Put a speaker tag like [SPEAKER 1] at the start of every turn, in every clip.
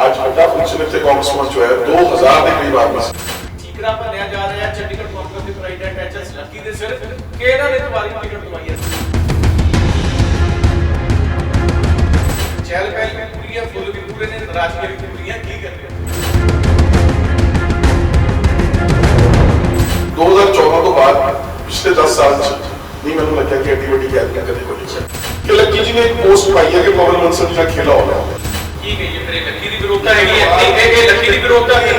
[SPEAKER 1] ਅੱਜ ਵੱਡਾ ਫੰਕਸ਼ਨ ਇੱਥੇ ਕਾਂਗਰਸ ਪਹੁੰਚ ਹੋਇਆ 2000 ਦੇ ਕਰੀਬ ਆਦਮੀ ਸੀ
[SPEAKER 2] ਠੀਕਰਾ ਭੰਨਿਆ ਜਾ ਰਿਹਾ ਹੈ ਚੰਡੀਗੜ੍ਹ ਕਾਂਗਰਸ ਦੇ ਪ੍ਰੈਜ਼ੀਡੈਂਟ ਐਚਐਸ ਲੱਕੀ ਦੇ ਸਿਰ ਕਿ ਇਹਨਾਂ ਨੇ ਦੁਬਾਰੀ ਟਿਕਟ ਦਵਾਈ ਹੈ ਚਹਿਲ ਪਹਿਲ ਵੀ ਪੂਰੀ ਹੈ ਫੁੱਲ ਵੀ ਪੂਰੇ ਨੇ ਨਾਰਾਜ਼ਗੀ ਵੀ ਪੂਰੀ ਹੈ ਕੀ ਕਰਦੇ ਹੋ
[SPEAKER 1] 2014 ਤੋਂ ਬਾਅਦ ਪਿਛਲੇ 10 ਸਾਲ ਚ ਨਹੀਂ ਮੈਨੂੰ ਲੱਗਿਆ ਕਿ ਐਡੀ ਵੱਡੀ ਗੈਦਰਿੰਗ ਕਦੇ ਹੋਈ ਹੈ ਕਿ ਲੱਕੀ ਜੀ ਨੇ ਇੱਕ ਪੋਸਟ ਪਾਈ ਹੈ ਕਿ ਪਵਨ ਮਨਸਰ ਜੀ ਦਾ ਖੇਲਾ ਹੋ ਰਿਹਾ
[SPEAKER 2] ਕੀ ਕਹੀਏ ਫਿਰ ਇਹ ਲੱਕੀ ਦੀ ਵਿਰੋਧਤਾ ਹੈਗੀ ਹੈ ਇਹ- ਇਹ ਇਹ ਲੱਕੀ ਦੀ ਵਿਰੋਧਤਾ ਹੈ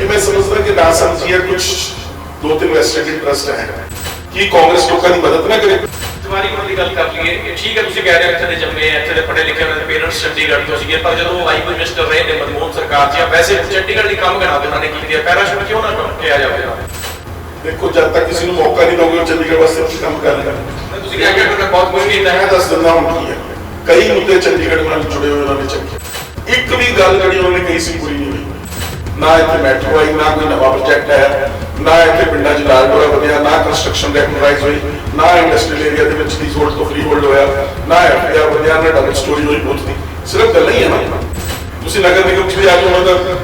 [SPEAKER 1] ਇਹ ਮੈਂ ਸਮਝਦਾ ਕਿ ਨਾ ਸਮਝੀਏ ਕੁਝ ਦੋ ਤਿੰਨ ਵੈਸਟਡ ਇੰਟਰਸਟ ਹੈ ਕੀ ਕਾਂਗਰਸ ਲੋਕਾਂ ਦੀ ਮਦਦ ਨਾ ਕਰੇ
[SPEAKER 2] ਦੁਬਾਰੀ ਹੋਣ ਦੀ ਗੱਲ ਕਰ ਲਈਏ ਇਹ ਠੀਕ ਹੈ ਤੁਸੀਂ ਕਹਿ ਰਹੇ ਹੋ ਇੱਥੇ ਦੇ ਜੰਮੇ ਆ ਇੱਥੇ ਦੇ ਪੜ੍ਹੇ ਲਿਖੇ ਉਹਨਾਂ ਦੇ ਪੇਰੈਂਟਸ ਚੰਡੀਗੜ੍ਹ ਤੋਂ ਸੀਗੇ ਪਰ ਜਦੋਂ ਆਈ ਕੋਈ ਮਿਨਿਸਟਰ ਰਹੇ ਨੇ ਮਨਮੋਹਨ ਸਰਕਾਰ ਜੀ ਵੈਸੇ ਚੰਡੀਗੜ੍ਹ ਦੀ ਕੰਮ ਕਰਾ ਦੇ ਉਹਨਾਂ ਨੇ ਕੀਤੀ ਹੈ ਪੈਰਾਸ਼ੂਟ ਕਿਉਂ ਨਾ ਕਿਹਾ ਜਾਵੇ
[SPEAKER 1] ਦੇਖੋ ਜਦ ਤੱਕ ਕਿਸੇ ਨੂੰ ਮੌਕਾ ਨਹੀਂ ਦੋਗੇ ਉਹ ਚੰਡੀਗੜ੍ਹ ਵਾਸਤੇ ਕੀ ਕੰਮ ਕਰ ਲੈਣਾ
[SPEAKER 2] ਤੁਸੀਂ ਕਹਿ ਕੇ ਮੈਂ ਬਹੁਤ ਕੁਝ ਕੀਤਾ
[SPEAKER 1] ਮੈਂ
[SPEAKER 2] ਹੈ
[SPEAKER 1] ਦੱਸ ਦਿੰਦਾ ਹੁਣ ਕੀ ਹੈ ਕਈ ਮੁੱਦੇ ਚੰਡੀਗੜ੍ਹ ਨਾਲ ਜੁੜੇ ਹੋਏ ਉਹਨਾਂ ਨੇ ਚੱਕੇ। ਇੱਕ ਵੀ ਗੱਲ ਜਿਹੜੀ ਉਹਨਾਂ ਨੇ ਕਹੀ ਸੀ, ਪੂਰੀ ਨਹੀਂ ਹੋਈ। ਨਾ ਇੱਥੇ ਮੈਟਰੋ ਆਈ, ਨਾ ਕੋਈ ਨਵਾਂ ਪ੍ਰੋਜੈਕਟ ਹੈ ਨਾ ਇੱਥੇ ਪਿੰਡਾਂ 'ਚ ਲਾਲ ਵਧਿਆ, ਨਾ ਕੰਸਟਰਕਸ਼ਨ ਰੈਗੂਲਰਾਈਜ਼ ਹੋਈ, ਨਾ ਇੰਡਸਟਰੀਅਲ ਏਰੀਆ ਦੇ ਵਿੱਚ ਦੀ ਹੋਲਡ ਤੋਂ ਫ੍ਰੀ ਹੋਲਡ ਹੋਇਆ, ਨਾ ਐਫਆਰ ਵਧਿਆ, ਨਾ ਡਬਲ ਸਟੋਰੀ ਹੋਈ ਬੁੱਤ ਦੀ। ਸਿਰਫ ਗੱਲ ਹੀ ਹੈ ਨਾ ਤੁਸੀਂ ਨਗਰ ਨਿਗਮ 'ਚ ਵੀ ਆ ਕੇ ਉਹਨਾਂ ਦਾ।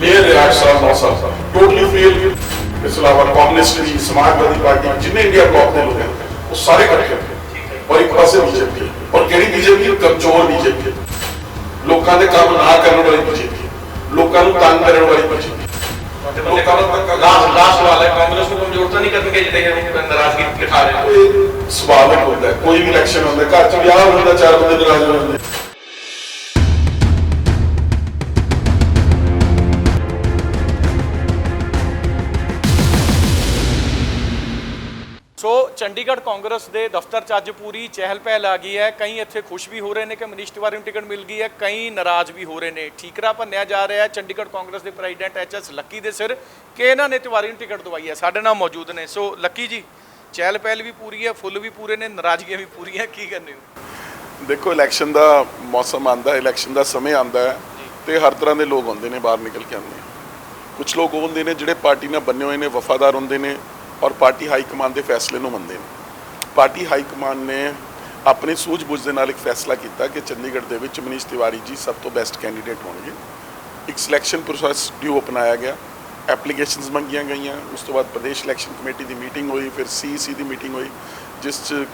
[SPEAKER 1] ਮੇਅਰ ਰਿਹਾ 8 9 ਸਾਲ ਟੋਟਲੀ ਫੇਲ ਇਸ ਇਲਾਵਾ ਕਾਂਗਰਸ ਦੀ ਸਮਾਜਵਾਦੀ ਪਾਰਟੀ ਜਿੰਨੇ ਇੰਡੀਆ ਬਲੌਕ ਦੇ ਲੋਕ ਹਨ, ਉਹ ਸਾਰੇ ਇਕੱਠੇ। ਹੋ ਗਏ ਔਰ ਇੱਕ ਪਾਸੇ ਬੀਜੇਪੀ ਕਿਹੜੀ ਬੀਜੇਪੀ ਕਮਜ਼ੋਰ ਬੀਜੇਪੀ ਲੋਕਾਂ ਦੇ ਕੰਮ ਨਾ ਕਰਨ ਵਾਲੀ ਬੀਜੇਪੀ ਲੋਕਾਂ ਨੂੰ ਤੰਗ ਕਰਨ ਵਾਲੀ ਬੀਜੇਪੀ ਲੋਕਾਂ
[SPEAKER 2] ਲਾਸਟ ਲਾਸਟ ਸਵਾਲ ਹੈ। ਕਾਂਗਰਸ ਨੂੰ ਕਮਜ਼ੋਰ ਤਾਂ ਨਹੀਂ ਕਰਨਗੇ ਜਿਹੜੇ ਨਾਰਾਜ਼ਗੀ ਦਿਖਾ ਰਹੇ
[SPEAKER 1] ਸੁਭਾਵਿਕ ਹੁੰਦਾ। ਕੋਈ ਵੀ ਇਲੈਕਸ਼ਨ ਹੁੰਦਾ ਘਰ 'ਚ ਵਿਆਹ ਹੁੰਦਾ ਚਾਰ ਬੰਦੇ ਨਾਰਾਜ਼
[SPEAKER 2] ਚੰਡੀਗੜ੍ਹ ਕਾਂਗਰਸ ਦੇ ਦਫ਼ਤਰ 'ਚ ਅੱਜ ਪੂਰੀ ਚਹਿਲ ਪਹਿਲ ਆ ਗਈ ਹੈ। ਕਈ ਇੱਥੇ ਖੁਸ਼ ਵੀ ਹੋ ਰਹੇ ਨੇ ਕਿ ਮਨੀਸ਼ ਤਿਵਾਰੀ ਨੂੰ ਟਿਕਟ ਮਿਲ ਗਈ ਹੈ। ਕਈ ਨਾਰਾਜ਼ ਵੀ ਹੋ ਰਹੇ ਨੇ। ਠੀਕਰਾ ਭੰਨਿਆ ਜਾ ਰਿਹਾ ਹੈ। ਚੰਡੀਗੜ੍ਹ ਕਾਂਗਰਸ ਦੇ ਪ੍ਰੈਜ਼ੀਡੈਂਟ ਐਚਐਸ ਲੱਕੀ ਦੇ ਸਿਰ ਕਿ ਇਹਨਾਂ ਨੇ ਤਿਵਾਰੀ ਨੂੰ ਟਿਕਟ ਦਵਾਈ ਹੈ। ਸਾਡੇ ਨਾਲ ਮੌਜੂਦ ਨੇ। ਸੋ ਲੱਕੀ ਜੀ ਚਹਿਲ ਪਹਿਲ ਵੀ ਪੂਰੀ ਹੈ ਫੁੱਲ ਵੀ ਪੂਰੇ ਨੇ ਨਾਰਾਜ਼ਗੀਆਂ ਵੀ ਪੂਰੀਆਂ। ਕੀ ਕਰਨੇ ਹੋ?
[SPEAKER 1] ਦੇਖੋ ਇਲੈਕਸ਼ਨ ਦਾ ਮੌਸਮ ਆਂਦਾ ਇਲੈਕਸ਼ਨ ਦਾ ਸਮੇਂ ਆਂਦਾ ਹੈ ਤੇ ਹਰ ਤਰ੍ਹਾਂ ਦੇ ਲੋਕ ਹੁੰਦੇ ਨੇ ਬਾਹਰ ਨਿਕਲ ਕੇ ਆਉਂਦੇ ਕੁਝ ਲੋਕ ਉਹ ਹੁੰਦੇ ਨੇ ਜਿਹੜੇ ਪਾਰਟੀ ਨਾਲ ਬੰਨੇ ਹੋਏ ਨੇ ਵਫਾਦਾਰ ਹੁੰਦੇ ਨੇ ਔਰ ਪਾਰਟੀ ਹਾਈ ਕਮਾਂਡ ਦੇ ਫੈਸਲੇ ਨੂੰ ਮੰਨਦੇ ਨੇ। ਪਾਰਟੀ ਹਾਈ ਕਮਾਂਡ ਨੇ ਆਪਣੇ ਸੂਝ-ਬੂਝ ਦੇ ਨਾਲ ਇੱਕ ਫੈਸਲਾ ਕੀਤਾ ਕਿ ਚੰਡੀਗੜ੍ਹ ਦੇ ਵਿੱਚ ਮਨੀਸ਼ ਤਿਵਾਰੀ ਜੀ ਸਭ ਤੋਂ ਬੈਸਟ ਕੈਂਡੀਡੇਟ ਹੋਣਗੇ। ਇੱਕ ਸਿਲੈਕਸ਼ਨ ਪ੍ਰੋਸੈਸ ਡਿਊ ਅਪਣਾਇਆ ਗਿਆ। ਐਪਲੀਕੇਸ਼ਨਸ ਮੰਗੀਆਂ ਗਈਆਂ। ਉਸ ਤੋਂ ਬਾਅਦ ਪ੍ਰਦੇਸ਼ ਇਲੈਕਸ਼ਨ ਕਮੇਟੀ ਦੀ ਮੀਟਿੰਗ ਹੋਈ, ਫਿਰ ਸੀਈਸੀ ਦੀ ਮੀਟਿੰਗ ਹੋਈ, ਜਿਸ 'ਚ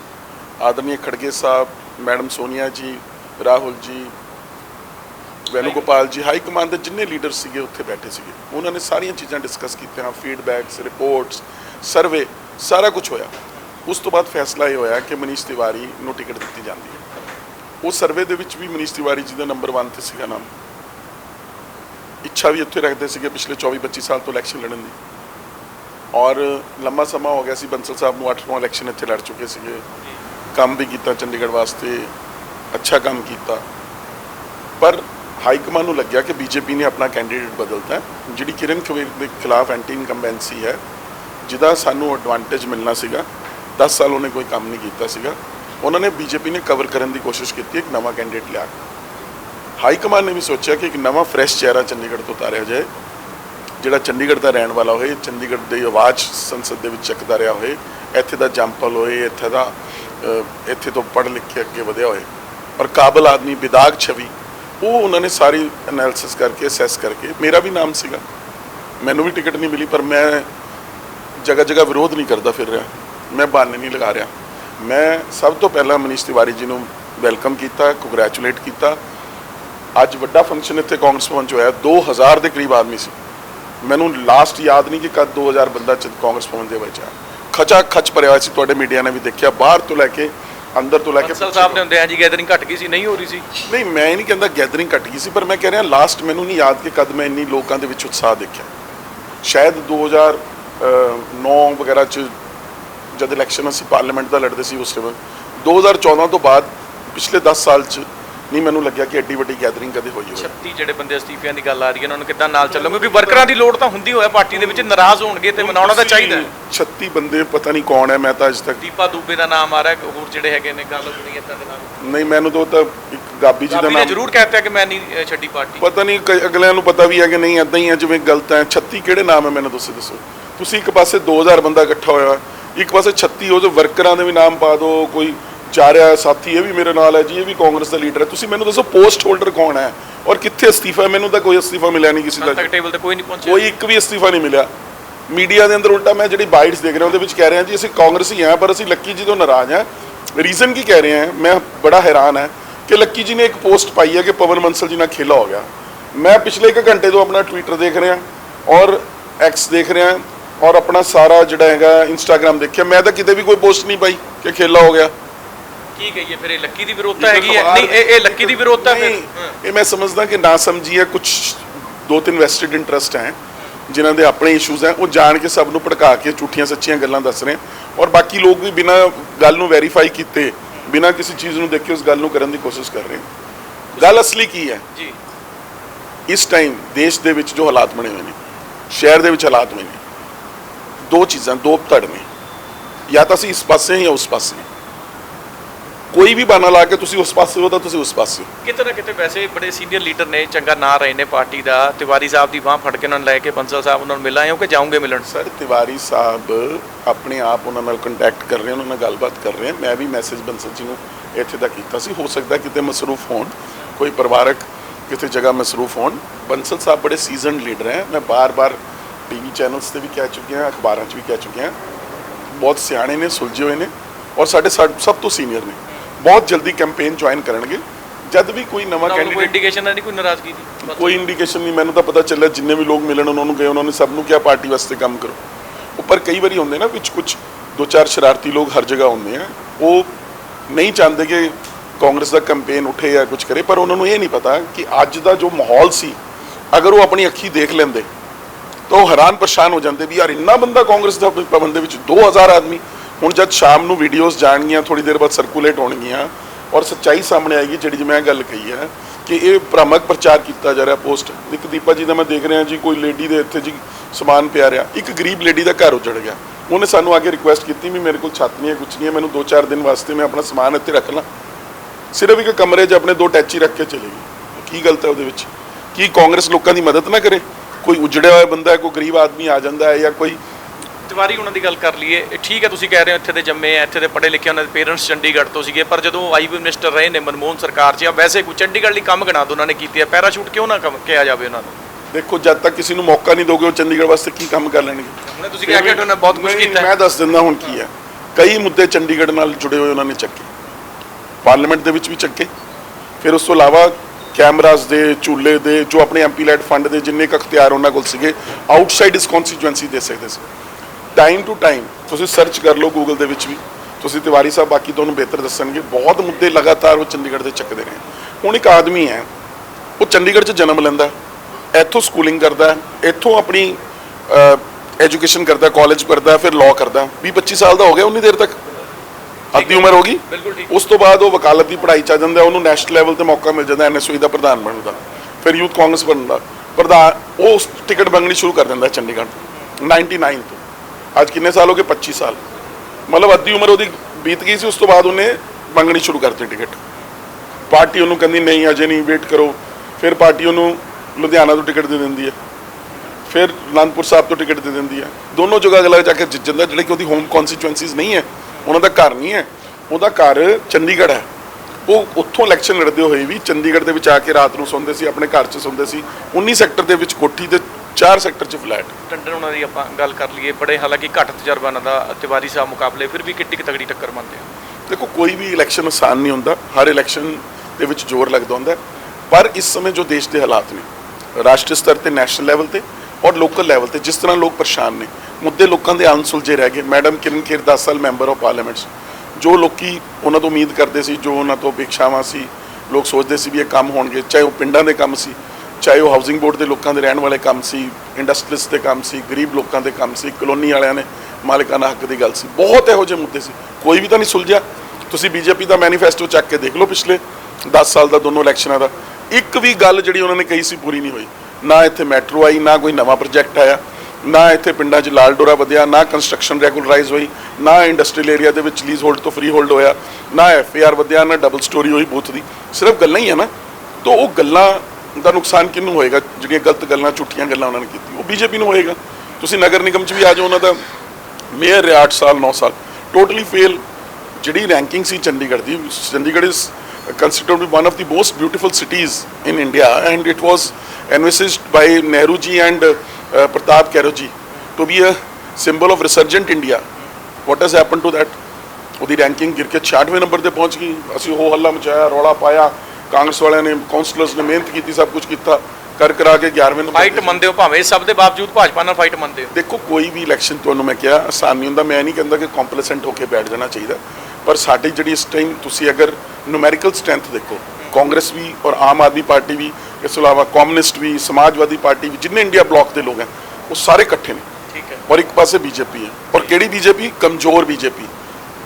[SPEAKER 1] ਆਦਰਨੀय ਖੜਗੇ ਸਾਹਿਬ, ਮੈਡਮ ਸੋਨੀਆ ਜੀ, ਰਾਹੁਲ ਜੀ ਵੈਨੂਗੋਪਾਲ ਜੀ, ਹਾਈ ਕਮਾਂਡ ਦੇ ਜਿੰਨੇ ਲੀਡਰ ਸੀਗੇ, ਉੱਥੇ ਬੈਠੇ ਸੀਗੇ। ਉਹਨਾਂ ਨੇ ਸਾਰੀਆਂ ਚੀਜ਼ਾਂ ਡਿਸਕਸ ਕੀਤੀਆਂ ਫੀਡਬੈਕਸ ਰਿਪੋਰਟਸ ਸਰਵੇ, ਸਾਰਾ ਕੁਝ ਹੋਇਆ। ਉਸ ਤੋਂ ਬਾਅਦ ਫੈਸਲਾ ਇਹ ਹੋਇਆ ਕਿ ਮਨੀਸ਼ ਤਿਵਾਰੀ ਨੂੰ ਟਿਕਟ ਦਿੱਤੀ ਜਾਂਦੀ ਹੈ। ਉਹ ਸਰਵੇ ਦੇ ਵਿੱਚ ਵੀ ਮਨੀਸ਼ ਤਿਵਾਰੀ ਜੀ ਦਾ ਨੰਬਰ 1 ਤੇ ਸੀਗਾ ਨਾਮ। ਇੱਛਾ ਵੀ ਉੱਥੇ ਰੱਖਦੇ ਸੀਗੇ ਪਿਛਲੇ 24 25 ਸਾਲ ਤੋਂ ਇਲੈਕਸ਼ਨ ਲੜਨ ਦੀ। ਔਰ ਲੰਮਾ ਸਮਾਂ ਹੋ ਗਿਆ ਸੀ, ਬੰਸਲ ਸਾਹਿਬ ਨੂੰ 8ਵਾਂ ਇਲੈਕਸ਼ਨ ਇੱਥੇ ਲੜ ਚੁੱਕੇ ਸੀਗੇ। ਕੰਮ ਵੀ ਕੀਤਾ ਚੰਡੀਗੜ੍ਹ ਵਾਸਤੇ, ਅੱਛਾ ਕੰਮ ਕੀਤਾ। ਪਰ ਹਾਈ ਕਮਾਂਡ ਨੂੰ ਲੱਗਿਆ ਕਿ ਬੀਜੇਪੀ ਨੇ ਆਪਣਾ ਕੈਂਡੀਡੇਟ ਬਦਲਤਾ ਜਿਹੜੀ ਕਿਰਨ ਖਵੇਰ ਦੇ ਖਿਲਾਫ ਐਂਟੀ ਇਨਕੰਬੈਂਸੀ ਹੈ। ਜਿਹਦਾ ਸਾਨੂੰ ਐਡਵਾਂਟੇਜ ਮਿਲਣਾ ਸੀਗਾ 10 ਸਾਲ ਉਹਨੇ ਕੋਈ ਕੰਮ ਨਹੀਂ ਕੀਤਾ ਸੀਗਾ, ਉਹਨਾਂ ਨੇ ਬੀਜੇਪੀ ਨੇ ਕਵਰ ਕਰਨ ਦੀ ਕੋਸ਼ਿਸ਼ ਕੀਤੀ, ਇੱਕ ਨਵਾਂ ਕੈਂਡੀਡੇਟ ਲਿਆ ਕੇ। ਹਾਈ ਕਮਾਂਡ ਨੇ ਵੀ ਸੋਚਿਆ ਕਿ ਇੱਕ ਨਵਾਂ ਫਰੈਸ਼ ਚਿਹਰਾ ਚੰਡੀਗੜ੍ਹ ਤੋਂ ਉਤਾਰਿਆ ਜਾਏ, ਜਿਹੜਾ ਚੰਡੀਗੜ੍ਹ ਦਾ ਰਹਿਣ ਵਾਲਾ ਹੋਏ, ਚੰਡੀਗੜ੍ਹ ਦੀ ਆਵਾਜ਼ ਸੰਸਦ ਦੇ ਵਿੱਚ ਚੱਕਦਾ ਰਿਹਾ ਹੋਏ, ਇੱਥੇ ਦਾ ਜੰਪਲ ਹੋਏ, ਇੱਥੇ ਦਾ ਇੱਥੇ ਤੋਂ ਪੜ੍ਹ ਲਿਖ ਕੇ ਅੱਗੇ ਵਧਿਆ ਹੋਏ। ਔਰ ਕਾਬਲ ਆਦਮੀ, ਵਿਦਾਗ ਛਵੀ, ਉਹ ਉਹਨਾਂ ਨੇ ਸਾਰੀ ਐਨਾਲਿਸਿਸ ਕਰਕੇ ਅਸੈਸ ਕਰਕੇ, ਮੇਰਾ ਵੀ ਨਾਮ ਸੀਗਾ। ਮੈਨੂੰ ਵੀ ਟਿਕਟ ਨਹੀਂ ਮਿਲੀ, ਪਰ ਮੈਂ ਜਗ੍ਹਾ ਜਗ੍ਹਾ ਵਿਰੋਧ ਨਹੀਂ ਕਰਦਾ ਫਿਰ ਰਿਹਾ। ਮੈਂ ਬਹਾਨੇ ਨਹੀਂ ਲਗਾ ਰਿਹਾ। ਮੈਂ ਸਭ ਤੋਂ ਪਹਿਲਾਂ ਮਨੀਸ਼ ਤਿਵਾਰੀ ਜੀ ਨੂੰ ਵੈਲਕਮ ਕੀਤਾ ਕੰਗ੍ਰੈਚੁਲੇਟ ਕੀਤਾ। ਅੱਜ ਵੱਡਾ ਫੰਕਸ਼ਨ ਇੱਥੇ ਕਾਂਗਰਸ ਭਵਨ 'ਚ ਹੋਇਆ। 2000 ਦੇ ਕਰੀਬ ਆਦਮੀ ਸੀ। ਮੈਨੂੰ ਲਾਸਟ ਯਾਦ ਨਹੀਂ ਕਿ ਕਦ 2000 ਬੰਦਾ ਕਾਂਗਰਸ ਭਵਨ ਦੇ ਵਿੱਚ ਆ ਖਚਾ ਖਚ ਭਰਿਆ ਹੋਇਆ ਸੀ। ਤੁਹਾਡੇ ਮੀਡੀਆ ਨੇ ਵੀ ਦੇਖਿਆ। ਬਾਹਰ ਤੋਂ ਲੈ ਕੇ ਅੰਦਰ ਤੋਂ ਲੈ ਕੇ
[SPEAKER 2] ਬੰਸਲ ਸਾਹਿਬ ਨੇ ਹੁੰਦੇ ਆ ਜੀ ਗੈਦਰਿੰਗ ਘਟ ਗਈ ਸੀ ਨਹੀਂ ਹੋ ਰਹੀ ਸੀ।
[SPEAKER 1] ਨਹੀਂ ਮੈਂ ਇਹ ਨਹੀਂ ਕਹਿੰਦਾ ਗੈਦਰਿੰਗ ਘਟ ਗਈ ਸੀ ਪਰ ਮੈਂ ਕਹਿ ਰਿਹਾ ਲਾਸਟ ਮੈਨੂੰ ਨਹੀਂ ਯਾਦ ਕਿ ਕਦ ਮੈਂ ਇੰਨੀ ਲੋਕਾਂ ਦੇ ਵਿੱਚ ਉਤਸ਼ਾਹ ਦੇਖਿਆ। ਸ਼ਾਇਦ 2009 ਵਗੈਰਾ ਚ ਜਦ ਇਲੈਕਸ਼ਨ ਅਸੀਂ ਪਾਰਲੀਮੈਂਟ ਦਾ ਲੜਦੇ ਸੀ ਉਸ ਟਾਈਮ 2014 ਤੋਂ ਬਾਅਦ ਪਿਛਲੇ 10 ਸਾਲ ਚ ਨਹੀਂ ਮੈਨੂੰ ਲੱਗਿਆ ਕਿ ਐਡੀ ਵੱਡੀ ਗੈਦਰਿੰਗ ਕਦੇ ਹੋਈ ਹੋਵੇ।
[SPEAKER 2] 36 ਜਿਹੜੇ ਬੰਦੇ ਅਸਤੀਫਿਆਂ ਦੀ ਗੱਲ ਆ ਰਹੀ ਹੈ ਉਹਨਾਂ ਨੂੰ ਕਿੱਦਾਂ ਨਾਲ ਚੱਲੋ? ਕਿਉਂਕਿ ਵਰਕਰਾਂ ਦੀ ਲੋੜ ਤਾਂ ਹੁੰਦੀ ਹੋਇਆ ਪਾਰਟੀ ਦੇ ਵਿੱਚ ਨਾਰਾਜ਼ ਹੋਣਗੇ ਤੇ ਮਨਾਉਣਾ ਤਾਂ ਚਾਹੀਦਾ ਹੈ।
[SPEAKER 1] 36 ਬੰਦੇ ਪਤਾ ਨਹੀਂ ਕੌਣ ਹੈ ਮੈਂ ਤਾਂ ਅਜੇ ਤੱਕ
[SPEAKER 2] ਦੀਪਾ ਦੂਬੇ ਦਾ ਨਾਮ ਆ ਰਿਹਾ ਹੈ, ਹੋਰ ਜਿਹੜੇ ਹੈਗੇ ਨੇ ਗੱਲ ਨਹੀਂ ਇਦਾਂ ਦੇ ਨਾਲ।
[SPEAKER 1] ਨਹੀਂ ਮੈਨੂੰ ਤਾਂ ਤਾਂ ਇੱਕ ਗਾਬੀ ਜੀ ਦਾ ਨਾਮ
[SPEAKER 2] ਜ਼ਰੂਰ ਕਹਿਤਾ ਕਿ ਮੈਂ ਨਹੀਂ ਛੱਡੀ ਪਾਰਟੀ।
[SPEAKER 1] ਪਤਾ ਨਹੀਂ ਅਗਲਿਆਂ ਨੂੰ ਪਤਾ ਵੀ ਹੈ ਕਿ ਨਹੀਂ ਐਦਾਂ ਹੀ ਹੈ ਜਿਵੇਂ ਗਲਤ ਹੈ। 36 ਕਿਹੜੇ ਨਾਮ ਹੈ ਮੈਨੂੰ ਤੁਸੀਂ ਦੱਸੋ। ਤੁਸੀਂ ਇੱਕ ਪਾਸੇ 2000 ਬੰਦਾ ਇਕੱਠਾ ਹੋਇਆ ਇੱਕ ਪਾਸੇ 36 ਉਹ ਜੋ ਵਰਕਰਾਂ ਦੇ ਵੀ ਨਾਮ ਪਾ ਦਿਓ ਕੋਈ ਹੈ ਸਾਥੀ ਇਹ ਵੀ ਮੇਰੇ ਨਾਲ ਹੈ ਜੀ ਇਹ ਵੀ ਕਾਂਗਰਸ ਦਾ ਲੀਡਰ ਹੈ। ਤੁਸੀਂ ਮੈਨੂੰ ਦੱਸੋ ਪੋਸਟ ਹੋਲਡਰ ਕੌਣ ਹੈ ਔਰ ਕਿੱਥੇ ਅਸਤੀਫਾ? ਮੈਨੂੰ ਤਾਂ ਕੋਈ ਅਸਤੀਫਾ ਮਿਲਿਆ ਨਹੀਂ ਕਿਸੇ ਦਾ
[SPEAKER 2] ਹਾਲ ਤੱਕ ਟੇਬਲ ਤੇ ਕੋਈ ਨਹੀਂ ਪਹੁੰਚਿਆ।
[SPEAKER 1] ਕੋਈ ਇੱਕ ਵੀ ਅਸਤੀਫਾ ਨਹੀਂ ਮਿਲਿਆ। ਮੀਡੀਆ ਦੇ ਅੰਦਰ ਉਲਟਾ ਮੈਂ ਜਿਹੜੀ ਬਾਈਟਸ ਦੇਖ ਰਿਹਾ ਉਹਦੇ ਵਿੱਚ ਕਹਿ ਰਹੇ ਹਾਂ ਜੀ ਅਸੀਂ ਕਾਂਗਰਸੀ ਹਾਂ ਪਰ ਅਸੀਂ ਲੱਕੀ ਜੀ ਤੋਂ ਨਾਰਾਜ਼ ਹਾਂ। ਰੀਜ਼ਨ ਕੀ ਕਹਿ ਰਹੇ ਹਾਂ? ਮੈਂ ਬੜਾ ਹੈਰਾਨ ਹੈ ਕਿ ਲੱਕੀ ਜੀ ਨੇ ਇੱਕ ਪੋਸਟ ਪਾਈ ਹੈ ਕਿ ਪਵਨ ਬੰਸਲ ਜੀ ਨਾਲ ਖੇਲਾ ਹੋ ਗਿਆ। ਮੈਂ ਪਿਛਲੇ ਇੱਕ ਘੰਟੇ ਤੋਂ ਆਪਣਾ ਟਵਿੱਟਰ ਦੇਖ ਰਿਹਾ ਔਰ ਐਕਸ ਦੇਖ ਰਿਹਾ। ਔਰ ਆਪਣਾ ਸਾਰਾ ਜਿਹੜਾ ਹੈਗਾ ਇੰਸਟਾਗ੍ਰam ਦੇਖਿਆ। ਮੈਂ ਤਾਂ ਕਿਤੇ ਵੀ ਕੋਈ ਪੋਸਟ ਨਹੀਂ ਪਾਈ ਕਿ ਖੇਲਾ ਹੋ ਗਿਆ।
[SPEAKER 2] ਕੀ ਕਹੀਏ ਫਿਰ? ਇਹ ਲੱਕੀ ਦੀ ਵਿਰੋਧਤਾ ਹੈਗੀ ਹੈ? ਨਹੀਂ ਇਹ ਇਹ ਲੱਕੀ ਦੀ ਵਿਰੋਧਤਾ ਫਿਰ।
[SPEAKER 1] ਇਹ ਮੈਂ ਸਮਝਦਾ ਕਿ ਨਾ ਸਮਝੀ ਹੈ ਕੁਝ ਦੋ ਤਿੰਨ ਵੈਸਟਡ ਇੰਟਰਸਟ ਹੈ ਜਿਨ੍ਹਾਂ ਦੇ ਆਪਣੇ ਇਸ਼ੂਜ਼ ਹੈ ਉਹ ਜਾਣ ਕੇ ਸਭ ਨੂੰ ਭੜਕਾ ਕੇ ਝੂਠੀਆਂ ਸੱਚੀਆਂ ਗੱਲਾਂ ਦੱਸ ਰਹੇ ਔਰ ਬਾਕੀ ਲੋਕ ਵੀ ਬਿਨਾਂ ਗੱਲ ਨੂੰ ਵੈਰੀਫਾਈ ਕੀਤੇ ਬਿਨਾਂ ਕਿਸੇ ਚੀਜ਼ ਨੂੰ ਦੇਖੇ ਉਸ ਗੱਲ ਨੂੰ ਕਰਨ ਦੀ ਕੋਸ਼ਿਸ਼ ਕਰ ਰਹੇ ਗੱਲ ਅਸਲੀ ਕੀ ਹੈ?
[SPEAKER 2] ਜੀ।
[SPEAKER 1] ਇਸ ਟਾਈਮ ਦੇਸ਼ ਦੇ ਵਿੱਚ ਜੋ ਹਾਲਾਤ ਬਣੇ ਹੋਏ ਨੇ ਸ਼ਹਿਰ ਦੇ ਵਿੱਚ ਹਾਲਾਤ ਹੋਏ ਨੇ ਦੋ ਚੀਜ਼ਾਂ ਦੋ ਧੜ ਨੇ ਜਾਂ ਤਾਂ ਅਸੀਂ ਇਸ ਪਾਸੇ ਹਾਂ ਜਾਂ ਉਸ ਪਾਸੇ। ਕੋਈ ਵੀ ਬਹਾਨਾ ਲਾ ਕੇ ਤੁਸੀਂ ਉਸ ਪਾਸੇ ਹੋ ਤਾਂ ਤੁਸੀਂ ਉਸ ਪਾਸੇ ਹੋ।
[SPEAKER 2] ਕਿਤੇ ਨਾ ਕਿਤੇ ਵੈਸੇ ਬੜੇ ਸੀਨੀਅਰ ਲੀਡਰ ਨੇ ਚੰਗਾ ਨਾਂ ਰਹੇ ਨੇ ਪਾਰਟੀ ਦਾ। ਤਿਵਾਰੀ ਸਾਹਿਬ ਦੀ ਬਾਹ ਫੜ ਕੇ ਉਹਨਾਂ ਨੂੰ ਲੈ ਕੇ ਬੰਸਲ ਸਾਹਿਬ ਉਹਨਾਂ ਨੂੰ ਮਿਲਾਂ ਆਏ ਹੋ ਕਿ ਜਾਓਗੇ ਮਿਲਣ।
[SPEAKER 1] ਸਰ ਤਿਵਾਰੀ ਸਾਹਿਬ ਆਪਣੇ ਆਪ ਉਹਨਾਂ ਨਾਲ ਕੰਟੈਕਟ ਕਰ ਰਹੇ ਹਨ ਉਹਨਾਂ ਨਾਲ ਗੱਲਬਾਤ ਕਰ ਰਹੇ ਮੈਂ ਵੀ ਮੈਸੇਜ ਬੰਸਲ ਜੀ ਨੂੰ ਇੱਥੇ ਦਾ ਕੀਤਾ ਸੀ। ਹੋ ਸਕਦਾ ਕਿਤੇ ਮਸਰੂਫ ਹੋਣ। ਕੋਈ ਪਰਿਵਾਰਕ ਕਿਤੇ ਜਗ੍ਹਾ ਮਸਰੂਫ ਹੋਣ। ਬੰਸਲ ਸਾਹਿਬ ਬੜੇ ਸੀਜ਼ਨਡ ਲੀਡਰ ਹੈ। ਮੈਂ ਬਾਰ-ਬਾਰ ਟੀਵੀ ਚੈਨਲਸ ਤੇ ਵੀ ਕਹਿ ਚੁੱਕਿਆ ਹਾਂ ਅਖਬਾਰਾਂ 'ਚ ਵੀ ਕਹਿ ਚੁੱਕਿਆ ਹਾਂ। ਬਹੁਤ ਸਿਆਣੇ ਨੇ ਸੁਲਝੇ ਹੋਏ ਨੇ ਔਰ ਸਾਡੇ ਸਭ ਤੋਂ ਸੀਨੀਅਰ ਨੇ। ਬਹੁਤ ਜਲਦੀ ਕੈਂਪੇਨ ਜੁਆਇਨ ਕਰਨਗੇ। ਜਦ ਵੀ ਕੋਈ ਨਵਾਂ
[SPEAKER 2] ਨੂੰ ਕੋਈ
[SPEAKER 1] ਕੈਂਡੀਡੇਟ
[SPEAKER 2] ਇੰਡੀਕੇਸ਼ਨ ਨਹੀਂ ਕੋਈ ਨਾਰਾਜ਼ਗੀ ਦੀ
[SPEAKER 1] ਕੋਈ ਇੰਡੀਕੇਸ਼ਨ ਨਹੀਂ ਮੈਨੂੰ ਤਾਂ ਪਤਾ ਚੱਲਿਆ ਜਿੰਨੇ ਵੀ ਲੋਕ ਮਿਲਣ ਉਹਨਾਂ ਨੂੰ ਗਏ ਉਹਨਾਂ ਨੇ ਸਭ ਨੂੰ ਕਿਹਾ ਪਾਰਟੀ ਵਾਸਤੇ ਕੰਮ ਕਰੋ। ਉੱਪਰ ਕਈ ਵਾਰੀ ਹੁੰਦੇ ਨਾ ਵਿੱਚ ਕੁਝ ਦੋ ਚਾਰ ਸ਼ਰਾਰਤੀ ਲੋਕ ਹਰ ਜਗ੍ਹਾ ਹੁੰਦੇ ਆ। ਉਹ ਨਹੀਂ ਚਾਹੁੰਦੇ ਕਿ ਕਾਂਗਰਸ ਦਾ ਕੈਂਪੇਨ ਉੱਠੇ ਜਾਂ ਕੁਝ ਕਰੇ ਪਰ ਉਹਨਾਂ ਨੂੰ ਇਹ ਨਹੀਂ ਪਤਾ ਕਿ ਅੱਜ ਦਾ ਜੋ ਮਾਹੌਲ ਸੀ ਅਗਰ ਉਹ ਆਪਣੀ ਅੱਖੀ ਦੇਖ ਲੈਂਦੇ ਤਾਂ ਉਹ ਹੈਰਾਨ ਪਰੇਸ਼ਾਨ ਹੋ ਜਾਂਦੇ ਵੀ ਯਾਰ ਇੰਨਾ ਬੰਦਾ ਕਾਂਗਰਸ ਦਾ ਭਵਨ ਦੇ ਵਿੱਚ 2000 ਆਦਮੀ। ਹੁਣ ਜਦ ਸ਼ਾਮ ਨੂੰ ਵੀਡੀਓਜ਼ ਜਾਣਗੀਆਂ ਥੋੜੀ ਦੇਰ ਬਾਅਦ ਸਰਕੂਲੇਟ ਹੋਣਗੀਆਂ ਔਰ ਸੱਚਾਈ ਸਾਹਮਣੇ ਆਏਗੀ, ਜਿਹੜੀ ਜਿਵੇਂ ਇਹ ਗੱਲ ਕਹੀ ਹੈ ਕਿ ਇਹ ਭ੍ਰਾਮਕ ਪ੍ਰਚਾਰ ਕੀਤਾ ਜਾ ਰਿਹਾ ਪੋਸਟ ਇੱਕ ਦੀਪਾ ਜੀ ਦਾ ਮੈਂ ਦੇਖ ਰਿਹਾ ਜੀ, ਕੋਈ ਲੇਡੀ ਦੇ ਇੱਥੇ ਜੀ ਸਮਾਨ ਪਿਆ ਰਿਹਾ। ਇੱਕ ਗਰੀਬ ਲੇਡੀ ਦਾ ਘਰ ਉਜੜ ਗਿਆ। ਉਹਨੇ ਸਾਨੂੰ ਆ ਕੇ ਰਿਕੁਐਸਟ ਕੀਤੀ ਵੀ ਮੇਰੇ ਕੋਲ ਛੱਤ ਨਹੀਂ ਹੈ ਕੁਝ ਨਹੀਂ ਹੈ, ਮੈਨੂੰ 2-4 ਦਿਨ ਵਾਸਤੇ ਮੈਂ ਆਪਣਾ ਸਮਾਨ ਇੱਥੇ ਰੱਖ ਲਾਂ। ਸਿਰਫ ਇੱਕ ਕਮਰੇ 'ਚ ਆਪਣੇ ਦੋ ਟੈਚੀ ਰੱਖ ਕੇ ਚਲੇ ਗਈ ਕੀ ਗਲਤ ਹੈ ਉਹਦੇ ਵਿੱਚ? ਕੀ ਕਾਂਗਰਸ ਲੋਕਾਂ ਦੀ ਮਦਦ ਨਾ ਕਰੇ? ਕੋਈ ਉਜੜਿਆ ਹੋਇਆ ਬੰਦਾ ਹੈ ਕੋਈ ਗਰੀਬ ਆਦਮੀ ਆ ਜਾਂਦਾ ਹੈ ਜਾਂ ਕੋਈ
[SPEAKER 2] ਤਿਵਾਰੀ ਉਹਨਾਂ ਦੀ ਗੱਲ ਕਰ ਲਈਏ ਇਹ ਠੀਕ ਹੈ ਤੁਸੀਂ ਕਹਿ ਰਹੇ ਹੋ ਇੱਥੇ ਦੇ ਜੰਮੇ ਆ ਇੱਥੇ ਦੇ ਪੜ੍ਹੇ ਲਿਖੇ ਉਹਨਾਂ ਦੇ ਪੇਰੈਂਟਸ ਚੰਡੀਗੜ੍ਹ ਤੋਂ ਸੀਗੇ ਪਰ ਜਦੋਂ ਆਈਬੀ ਮਿਨਿਸਟਰ ਰਹੇ ਨੇ ਮਨਮੋਹਨ ਸਰਕਾਰ 'ਚ ਜਾਂ ਵੈਸੇ ਕੋਈ ਚੰਡੀਗੜ੍ਹ ਲਈ ਕੰਮ ਗਣਾ ਦੋ ਉਹਨਾਂ ਨੇ ਕੀਤੀ ਹੈ ਪੈਰਾਸ਼ੂਟ ਕਿਉਂ ਨਾ ਕੰਮ ਕਿਹਾ ਜਾਵੇ ਉਹਨਾਂ ਨੂੰ?
[SPEAKER 1] ਦੇਖੋ ਜਦ ਤੱਕ ਕਿਸੇ ਨੂੰ ਮੌਕਾ ਨਹੀਂ ਦੋਗੇ ਉਹ ਚੰਡੀਗੜ੍ਹ ਵਾਸਤੇ ਕੀ ਕੰਮ ਕਰ ਲੈਣਗੇ?
[SPEAKER 2] ਹੁਣੇ ਤੁਸੀਂ ਕਿਹਾ ਕਿ ਉਹਨਾਂ ਨੇ ਬਹੁਤ ਕੁਝ ਕੀਤਾ
[SPEAKER 1] ਮੈਂ ਦੱਸ ਦਿੰਦਾ ਹੁਣ ਕੀ ਹੈ। ਕਈ ਮੁੱਦੇ ਚੰਡੀਗੜ੍ਹ ਨਾਲ ਜੁੜੇ ਹੋਏ ਉਹਨਾਂ ਨੇ ਚੱਕੇ। ਪਾਰਲੀਮੈਂਟ ਦੇ ਵਿੱਚ ਵੀ ਚੱਕੇ। ਫਿਰ ਉਸ ਤੋਂ ਇਲਾਵਾ ਕੈਮਰਾਸ ਦੇ ਝੂਲੇ ਦੇ, ਜੋ ਆਪਣੇ ਐਮਪੀ ਲੈਡ ਫੰਡ ਦੇ ਜਿੰਨੇ ਕੁ ਅਖਤਿਆਰ ਉਹਨਾਂ ਕੋਲ ਸੀਗੇ ਆਊਟਸਾਈਡ ਇਸ ਕਨਸਟੀਚੁਐਂਸੀ ਦੇ ਸਕਦੇ ਸੀ। ਟਾਈਮ ਟੂ ਟਾਈਮ ਤੁਸੀਂ ਸਰਚ ਕਰ ਲਓ ਗੂਗਲ ਦੇ ਵਿੱਚ ਵੀ। ਤੁਸੀਂ ਤਿਵਾਰੀ ਸਾਹਿਬ ਬਾਕੀ ਤੁਹਾਨੂੰ ਬਿਹਤਰ ਦੱਸਣਗੇ। ਬਹੁਤ ਮੁੱਦੇ ਲਗਾਤਾਰ ਉਹ ਚੰਡੀਗੜ੍ਹ ਦੇ ਚੱਕਦੇ ਨੇ ਹੁਣ ਇੱਕ ਆਦਮੀ ਹੈ, ਉਹ ਚੰਡੀਗੜ੍ਹ 'ਚ ਜਨਮ ਲੈਂਦਾ ਇੱਥੋਂ ਸਕੂਲਿੰਗ ਕਰਦਾ ਇੱਥੋਂ ਆਪਣੀ ਐਜੂਕੇਸ਼ਨ ਕਰਦਾ ਕਾਲਜ ਕਰਦਾ ਫਿਰ ਲਾਅ ਕਰਦਾ 20 25 ਸਾਲ ਦਾ ਹੋ ਗਿਆ, ਉਨੀ ਦੇਰ ਤੱਕ। ਅੱਧੀ ਉਮਰ ਹੋ ਗਈ। ਉਸ ਤੋਂ ਬਾਅਦ ਉਹ ਵਕਾਲਤ ਦੀ ਪੜ੍ਹਾਈ ਚ ਆ ਜਾਂਦਾ ਉਹਨੂੰ ਨੈਸ਼ਨਲ ਲੈਵਲ ਤੇ ਮੌਕਾ ਮਿਲ ਜਾਂਦਾ ਐਨਐਸਯੂ ਦਾ ਪ੍ਰਧਾਨ ਬਣਨ ਦਾ ਫਿਰ ਯੂਥ ਕਾਂਗਰਸ ਬਣਨ ਦਾ ਪ੍ਰਧਾਨ ਉਹ ਟਿਕਟ ਮੰਗਣੀ ਸ਼ੁਰੂ ਕਰ ਦਿੰਦਾ ਚੰਡੀਗੜ੍ਹ 99 ਤੋਂ। ਅੱਜ ਕਿੰਨੇ ਸਾਲ ਹੋ ਗਏ? 25 ਸਾਲ। ਮਤਲਬ ਅੱਧੀ ਉਮਰ ਉਹਦੀ ਬੀਤ ਗਈ ਸੀ ਉਸ ਤੋਂ ਬਾਅਦ ਉਹਨੇ ਮੰਗਣੀ ਸ਼ੁਰੂ ਕਰਤੀ ਟਿਕਟ ਪਾਰਟੀ ਉਹਨੂੰ ਕਹਿੰਦੀ ਨਹੀਂ ਅਜੇ ਨਹੀਂ ਵੇਟ ਕਰੋ। ਫਿਰ ਪਾਰਟੀ ਉਹਨੂੰ ਲੁਧਿਆਣਾ ਤੋਂ ਟਿਕਟ ਦੇ ਦਿੰਦੀ ਹੈ। ਫਿਰ ਅਨੰਦਪੁਰ ਸਾਹਿਬ ਤੋਂ ਟਿਕਟ ਦੇ ਦਿੰਦੀ ਹੈ। ਦੋਨੋਂ ਜਗ੍ਹਾ ਅਗਲਾ ਜਾ ਕੇ ਜਿੱਤ ਜਾਂਦਾ ਜਿਹੜੇ ਕਿ ਉਹਦੀ ਹੋਮ ਕਨਸਟੀਚੁਐਂਸੀਜ਼ ਨਹੀਂ ਹੈ। ਉਹਨਾਂ ਦਾ ਘਰ ਨਹੀਂ ਹੈ ਉਹਦਾ ਘਰ ਚੰਡੀਗੜ੍ਹ ਹੈ। ਉਹ ਉੱਥੋਂ ਇਲੈਕਸ਼ਨ ਲੜਦੇ ਹੋਏ ਵੀ ਚੰਡੀਗੜ੍ਹ ਦੇ ਵਿੱਚ ਆ ਕੇ ਰਾਤ ਨੂੰ ਸੌਂਦੇ ਸੀ ਆਪਣੇ ਘਰ 'ਚ ਸੌਂਦੇ ਸੀ। 19 ਸੈਕਟਰ ਦੇ ਵਿੱਚ ਕੋਠੀ ਤੇ 4 ਸੈਕਟਰ 'ਚ ਫਲੈਟ
[SPEAKER 2] ਟੰਡਨ ਉਹਨਾਂ ਦੀ ਆਪਾਂ ਗੱਲ ਕਰ ਲਈਏ ਬੜੇ ਹਾਲਾਂਕਿ ਘੱਟ ਤਜਰਬਾ ਉਹਨਾਂ ਦਾ ਤਿਵਾਰੀ ਸਾਹਿਬ ਮੁਕਾਬਲੇ ਫਿਰ ਵੀ ਕਿੱਡੀ ਤਗੜੀ ਟੱਕਰ ਮੰਨਦੇ ਆ।
[SPEAKER 1] ਦੇਖੋ ਕੋਈ ਵੀ ਇਲੈਕਸ਼ਨ ਆਸਾਨ ਨਹੀਂ ਹੁੰਦਾ ਹਰ ਇਲੈਕਸ਼ਨ ਦੇ ਵਿੱਚ ਜ਼ੋਰ ਲੱਗਦਾ ਹੁੰਦਾ। ਪਰ ਇਸ ਸਮੇਂ ਜੋ ਦੇਸ਼ ਦੇ ਹਾਲਾਤ ਨੇ ਰਾਸ਼ਟਰੀ ਸਤਰ ਤੇ ਨੈਸ਼ਨਲ ਲੈਵਲ ਤੇ ਔਰ ਲੋਕਲ ਲੈਵਲ ਤੇ ਜਿਸ ਤਰ੍ਹਾਂ ਲੋਕ ਪਰੇਸ਼ਾਨ ਨੇ ਮੁੱਦੇ ਲੋਕਾਂ ਦੇ ਅਣਸੁਲਝੇ ਰਹਿ ਗਏ। ਮੈਡਮ ਕਿਰਨ ਖੇਰ 10 ਸਾਲ ਮੈਂਬਰ ਆਫ ਪਾਰਲੀਮੈਂਟਸ ਜੋ ਲੋਕੀ ਉਹਨਾਂ ਤੋਂ ਉਮੀਦ ਕਰਦੇ ਸੀ, ਜੋ ਉਹਨਾਂ ਤੋਂ ਅਪੇਖਸ਼ਾਵਾਂ ਸੀ, ਲੋਕ ਸੋਚਦੇ ਸੀ ਵੀ ਇਹ ਕੰਮ ਹੋਣਗੇ, ਚਾਹੇ ਉਹ ਪਿੰਡਾਂ ਦੇ ਕੰਮ ਸੀ, ਚਾਹੇ ਉਹ ਹਾਊਸਿੰਗ ਬੋਰਡ ਦੇ ਲੋਕਾਂ ਦੇ ਰਹਿਣ ਵਾਲੇ ਕੰਮ ਸੀ ਇੰਡਸਟਰੀਜ਼ ਦੇ ਕੰਮ ਸੀ, ਗਰੀਬ ਲੋਕਾਂ ਦੇ ਕੰਮ ਸੀ, ਕਲੋਨੀ ਵਾਲਿਆਂ ਨੇ ਮਾਲਕਾਨਾ ਹੱਕ ਦੀ ਗੱਲ ਸੀ। ਬਹੁਤ ਇਹੋ ਜਿਹੇ ਮੁੱਦੇ ਸੀ। ਕੋਈ ਵੀ ਤਾਂ ਨਹੀਂ ਸੁਲਝਿਆ। ਤੁਸੀਂ ਬੀਜੇਪੀ ਦਾ ਮੈਨੀਫੈਸਟੋ ਚੱਕ ਕੇ ਦੇਖ ਲਓ ਪਿਛਲੇ 10 ਸਾਲ ਦਾ ਦੋਨੋਂ ਇਲੈਕਸ਼ਨਾਂ ਦਾ। ਇੱਕ ਵੀ ਗੱਲ ਜਿਹੜੀ ਉਹਨਾਂ ਨੇ ਕਹੀ ਸੀ, ਪੂਰੀ ਨਹੀਂ ਹੋਈ। ਨਾ ਇੱਥੇ ਮੈਟਰੋ ਆਈ, ਨਾ ਕੋਈ ਨਵਾਂ ਪ੍ਰੋਜੈਕਟ ਆਇਆ। ਨਾ ਇੱਥੇ ਪਿੰਡਾਂ 'ਚ ਲਾਲ ਡੋਰਾ ਵਧਿਆ ਨਾ ਕੰਸਟਰਕਸ਼ਨ ਰੈਗੂਲਰਾਈਜ਼ ਹੋਈ ਨਾ ਇੰਡਸਟਰੀਅਲ ਏਰੀਆ ਦੇ ਵਿੱਚ ਲੀਜ਼ ਹੋਲਡ ਤੋਂ ਫ੍ਰੀ ਹੋਲਡ ਹੋਇਆ ਨਾ ਐਫਏਆਰ ਵਧਿਆ ਨਾ ਡਬਲ ਸਟੋਰੀ ਹੋਈ ਬੂਥ ਦੀ। ਸਿਰਫ ਗੱਲਾਂ ਹੀ ਹੈ ਨਾ ਤਾਂ ਉਹ ਗੱਲਾਂ ਦਾ ਨੁਕਸਾਨ ਕਿਹਨੂੰ ਹੋਏਗਾ? ਜਿਹੜੀਆਂ ਗਲਤ ਗੱਲਾਂ ਝੂਠੀਆਂ ਗੱਲਾਂ ਉਹਨਾਂ ਨੇ ਕੀਤੀ ਉਹ ਬੀਜੇਪੀ ਨੂੰ ਹੋਏਗਾ। ਤੁਸੀਂ ਨਗਰ ਨਿਗਮ 'ਚ ਵੀ ਆ ਜਾਓ ਉਹਨਾਂ ਦਾ ਮੇਅਰ ਰਿਹਾ 8 ਸਾਲ 9 ਸਾਲ। ਟੋਟਲੀ ਫੇਲ ਜਿਹੜੀ ਰੈਂਕਿੰਗ ਸੀ ਚੰਡੀਗੜ੍ਹ ਦੀ Chandigarh is considered to be one of the most beautiful cities in India and it was envisaged by Nehru ji and uh, Pratap Karo ji to be a symbol of resurgent India. What has happened to that? ਉਹਦੀ ranking ਗਿਰ ਕੇ 66ਵੇਂ number ਤੇ ਪਹੁੰਚ ਗਈ। ਅਸੀਂ ਹੋ ਹੱਲਾ ਮਚਾਇਆ ਰੌਲਾ ਪਾਇਆ। ਕਾਂਗਰਸ ਵਾਲਿਆਂ ਨੇ ਕਾਉਂਸਲਰਸ ਨੇ ਮਿਹਨਤ ਕੀਤੀ ਸਭ ਕੁਝ ਕੀਤਾ। ਕਰ ਕਰਾ ਕੇ 11ਵੇਂ ਨੰਬਰ
[SPEAKER 2] ਫਾਈਟ ਮੰਨਦੇ ਹੋ ਭਾਵੇਂ ਸਭ ਦੇ ਬਾਵਜੂਦ ਭਾਜਪਾ ਨਾਲ ਫਾਈਟ ਮੰਨਦੇ ਹੋ।
[SPEAKER 1] ਦੇਖੋ ਕੋਈ ਵੀ ਇਲੈਕਸ਼ਨ ਤੁਹਾਨੂੰ ਮੈਂ ਕਿਹਾ ਆਸਾਨ ਨਹੀਂ ਹੁੰਦਾ ਮੈਂ ਨਹੀਂ ਕਹਿੰਦਾ ਕਿ ਕੰਪਲੈਸੈਂਟ ਹੋ ਕੇ ਬੈਠ ਜਾਣਾ ਚਾਹੀਦਾ। ਪਰ ਸਾਡੀ ਜਿਹੜੀ ਇਸ ਟਾਈਮ ਤੁਸੀਂ ਅਗਰ ਨੂਮੈਰੀਕਲ ਸਟਰੈਂਥ ਦੇਖੋ ਕਾਂਗਰਸ ਵੀ ਔਰ ਆਮ ਆਦਮੀ ਪਾਰਟੀ ਵੀ ਇਸ ਤੋਂ ਇਲਾਵਾ ਕਮਿਊਨਿਸਟ ਵੀ ਸਮਾਜਵਾਦੀ ਪਾਰਟੀ ਵੀ ਜਿੰਨੇ ਇੰਡੀਆ ਬਲਾਕ ਦੇ ਲੋਕ ਹੈ ਉਹ ਸਾਰੇ ਇਕੱਠੇ ਨੇ।
[SPEAKER 2] ਠੀਕ ਹੈ।
[SPEAKER 1] ਔਰ ਇੱਕ ਪਾਸੇ ਬੀਜੇਪੀ ਹੈ। ਔਰ ਕਿਹੜੀ ਬੀਜੇਪੀ? ਕਮਜ਼ੋਰ ਬੀਜੇਪੀ।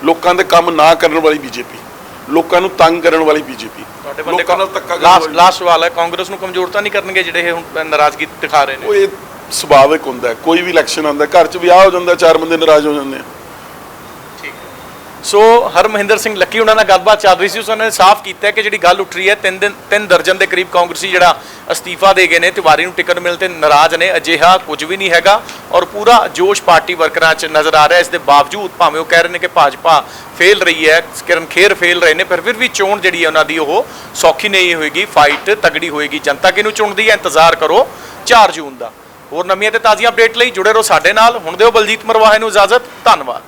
[SPEAKER 1] ਲੋਕਾਂ ਦੇ ਕੰਮ ਨਾ ਕਰਨ ਵਾਲੀ ਬੀਜੇਪੀ। ਲੋਕਾਂ ਨੂੰ ਤੰਗ ਕਰਨ ਵਾਲੀ ਬੀਜੇਪੀ।
[SPEAKER 2] ਤੁਹਾਡੇ ਬੰਦੇ
[SPEAKER 1] ਲੋਕਾਂ ਨਾਲ ਧੱਕਾ
[SPEAKER 2] ਲਾਸਟ ਲਾਸਟ ਸਵਾਲ ਹੈ ਕਾਂਗਰਸ ਨੂੰ ਕਮਜ਼ੋਰ ਤਾਂ ਨਹੀਂ ਕਰਨਗੇ ਜਿਹੜੇ ਇਹ ਹੁਣ ਨਾਰਾਜ਼ਗੀ ਦਿਖਾ ਰਹੇ ਨੇ?
[SPEAKER 1] ਉਹ ਇਹ ਸੁਭਾਵਿਕ ਹੁੰਦਾ ਹੈ। ਕੋਈ ਵੀ ਇਲੈਕਸ਼ਨ ਆਉਂਦਾ ਘਰ 'ਚ ਵਿਆਹ ਹੋ ਜਾਂਦਾ ਚਾਰ ਬੰਦੇ ਨਾਰਾਜ਼ ਹੋ ਜਾਂਦੇ ਆ।
[SPEAKER 2] ਸੋ ਹਰਮਹਿੰਦਰ ਸਿੰਘ ਲੱਕੀ, ਉਹਨਾਂ ਨਾਲ ਗੱਲਬਾਤ ਚੱਲ ਰਹੀ ਸੀ। ਉਸ ਉਹਨਾਂ ਨੇ ਸਾਫ਼ ਕੀਤਾ ਕਿ ਜਿਹੜੀ ਗੱਲ ਉੱਠ ਰਹੀ ਹੈ, ਤਿੰਨ ਦਿਨ ਤਿੰਨ ਦਰਜਨ ਦੇ ਕਰੀਬ ਕਾਂਗਰਸੀ ਜਿਹੜਾ ਅਸਤੀਫਾ ਦੇ ਗਏ ਨੇ, ਤਿਵਾਰੀ ਨੂੰ ਟਿਕਟ ਮਿਲਣ ਤੇ ਨਾਰਾਜ਼ ਨੇ। ਅਜਿਹਾ ਕੁਝ ਵੀ ਨਹੀਂ ਹੈਗਾ ਔਰ ਪੂਰਾ ਜੋਸ਼ ਪਾਰਟੀ ਵਰਕਰਾਂ 'ਚ ਨਜ਼ਰ ਆ ਰਿਹਾ। ਇਸ ਦੇ ਬਾਵਜੂਦ ਭਾਵੇਂ ਉਹ ਕਹਿ ਰਹੇ ਨੇ ਕਿ ਭਾਜਪਾ ਫੇਲ ਰਹੀ ਹੈ, ਕਿਰਨ ਖੇਰ ਫੇਲ ਰਹੇ ਨੇ, ਪਰ ਫਿਰ ਵੀ ਚੋਣ ਜਿਹੜੀ ਹੈ ਉਹਨਾਂ ਦੀ ਉਹ ਸੌਖੀ ਨਹੀਂ ਹੋਏਗੀ ਫਾਈਟ ਤਗੜੀ ਹੋਏਗੀ। ਜਨਤਾ ਕਿਹਨੂੰ ਚੁਣਦੀ ਹੈ? ਇੰਤਜ਼ਾਰ ਕਰੋ 4 ਜੂਨ ਦਾ। ਹੋਰ ਨਵੀਆਂ ਤੇ ਤਾਜ਼ੀਆਂ ਅਪਡੇਟ ਲਈ ਜੁੜੇ ਰਹੋ ਸਾਡੇ ਨਾਲ। ਹੁਣ ਦਿਓ ਬਲਜੀਤ ਮਰਵਾਹੇ ਨੂੰ ਇਜਾਜ਼ਤ। ਧੰਨਵਾਦ।